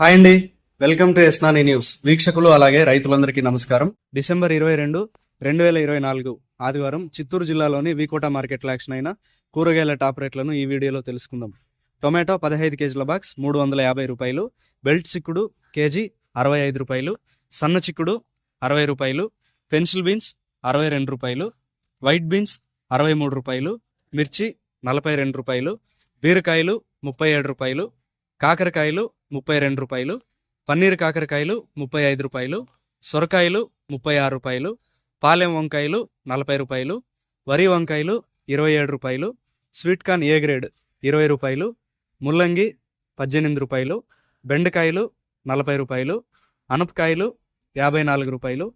Hi అండి. Welcome to ఎస్నాని news. వీక్షకులు అలాగే రైతులందరికీ నమస్కారం. డిసెంబర్ ఇరవై రెండు రెండు వేల ఇరవై నాలుగు ఆదివారం చిత్తూరు జిల్లాలోని వీకోట మార్కెట్లో యాక్షన్ అయిన కూరగాయల టాప్ రేట్లను ఈ వీడియోలో తెలుసుకుందాం. టొమాటో పదహైదు కేజీల బాక్స్ మూడు వందల యాభై రూపాయలు. బెల్ట్ చిక్కుడు కేజీ అరవై ఐదు రూపాయలు. సన్న చిక్కుడు అరవై రూపాయలు. పెన్సిల్ బీన్స్ అరవై రెండు రూపాయలు. వైట్ బీన్స్ అరవై మూడు రూపాయలు. మిర్చి నలభై రెండు రూపాయలు. బీరకాయలు ముప్పై ఏడు రూపాయలు. కాకరకాయలు ముప్పై రెండు రూపాయలు పన్నీర్ కాకరకాయలు ముప్పై ఐదు రూపాయలు సొరకాయలు ముప్పై ఆరు రూపాయలు పాలెం వంకాయలు నలభై రూపాయలు వరి వంకాయలు ఇరవై ఏడు రూపాయలు స్వీట్ కార్న్ ఏ గ్రేడ్ ఇరవై రూపాయలు ముల్లంగి పద్దెనిమిది రూపాయలు బెండకాయలు నలభై రూపాయలు అనపకాయలు యాభై నాలుగు రూపాయలు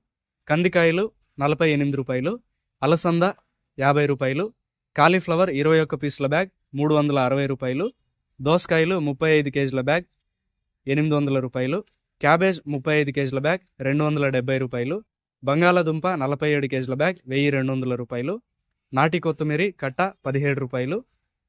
కందికాయలు నలభై ఎనిమిది రూపాయలు అలసంద యాభై రూపాయలు కాలీఫ్లవర్ ఇరవై ఒక్క పీసుల బ్యాగ్ మూడు వందల అరవై రూపాయలు దోసకాయలు ముప్పై ఐదు కేజీల బ్యాగ్ ఎనిమిది వందల రూపాయలు క్యాబేజ్ ముప్పై ఐదు కేజీల బ్యాగ్ రెండు వందల డెబ్బై రూపాయలు బంగాళాదుంప నలభై ఏడు కేజీల బ్యాగ్ వెయ్యి రెండు వందల రూపాయలు నాటి కొత్తిమీర కట్ట పదిహేడు రూపాయలు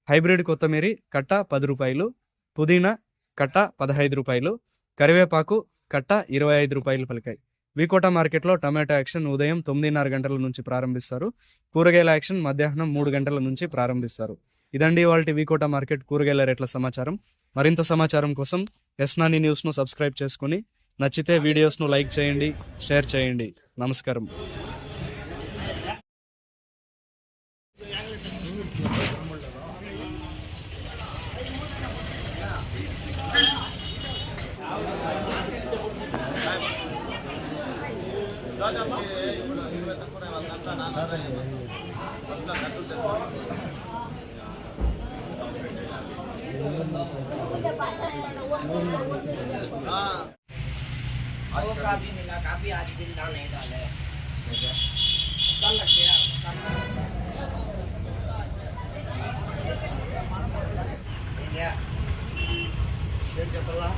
హైబ్రిడ్ కొత్తిమీర కట్ట పది రూపాయలు పుదీనా కట్ట పదహైదు రూపాయలు కరివేపాకు కట్ట ఇరవై ఐదు రూపాయలు పలికాయి. వికోట మార్కెట్లో టమాటో యాక్షన్ ఉదయం తొమ్మిదిన్నర గంటల నుంచి ప్రారంభిస్తారు. కూరగాయల యాక్షన్ మధ్యాహ్నం మూడు గంటల నుంచి ప్రారంభిస్తారు. ఇదండి వాళ్ళ వికోట మార్కెట్ కూరగాయల రేట్ల సమాచారం. మరింత సమాచారం కోసం ఎస్నాని న్యూస్ను సబ్స్క్రైబ్ చేసుకుని నచ్చితే వీడియోస్ను లైక్ చేయండి షేర్ చేయండి. నమస్కారం. वो का भी मिला काफी आज दिन दान नहीं डाले कल Yeah. Sure, just a lot.